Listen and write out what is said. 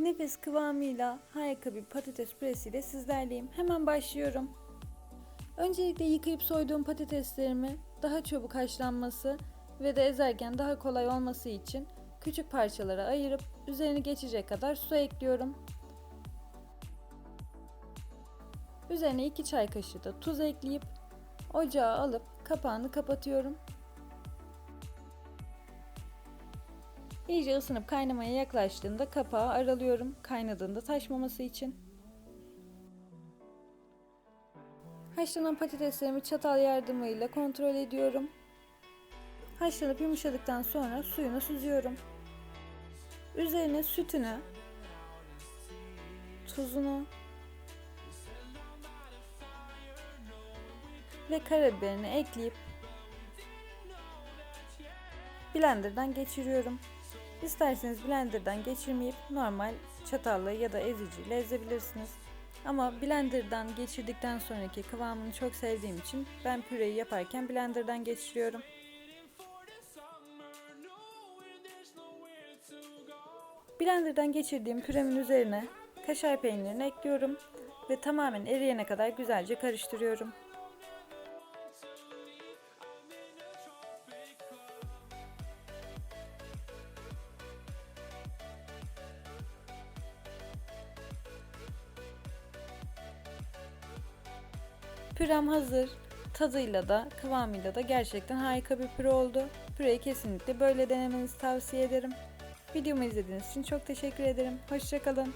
Nefis kıvamıyla harika bir patates püresiyle sizlerleyim. Hemen başlıyorum. Öncelikle yıkayıp soyduğum patateslerimi daha çabuk haşlanması ve de ezerken daha kolay olması için küçük parçalara ayırıp üzerini geçecek kadar su ekliyorum. Üzerine 2 çay kaşığı da tuz ekleyip ocağa alıp kapağını kapatıyorum. İyice ısınıp kaynamaya yaklaştığında kapağı aralıyorum kaynadığında taşmaması için. Haşlanan patateslerimi çatal yardımıyla kontrol ediyorum. Haşlanıp yumuşadıktan sonra suyunu süzüyorum. Üzerine sütünü, tuzunu ve karabiberini ekleyip blenderdan geçiriyorum. İsterseniz blenderdan geçirmeyip normal çatalla ya da eziciyle ezebilirsiniz. Ama blenderdan geçirdikten sonraki kıvamını çok sevdiğim için ben püreyi yaparken blenderdan geçiriyorum. Blenderdan geçirdiğim püremin üzerine kaşar peynirini ekliyorum ve tamamen eriyene kadar güzelce karıştırıyorum. Pürem hazır. Tadıyla da kıvamıyla da gerçekten harika bir püre oldu. Püreyi kesinlikle böyle denemenizi tavsiye ederim. Videomu izlediğiniz için çok teşekkür ederim. Hoşçakalın.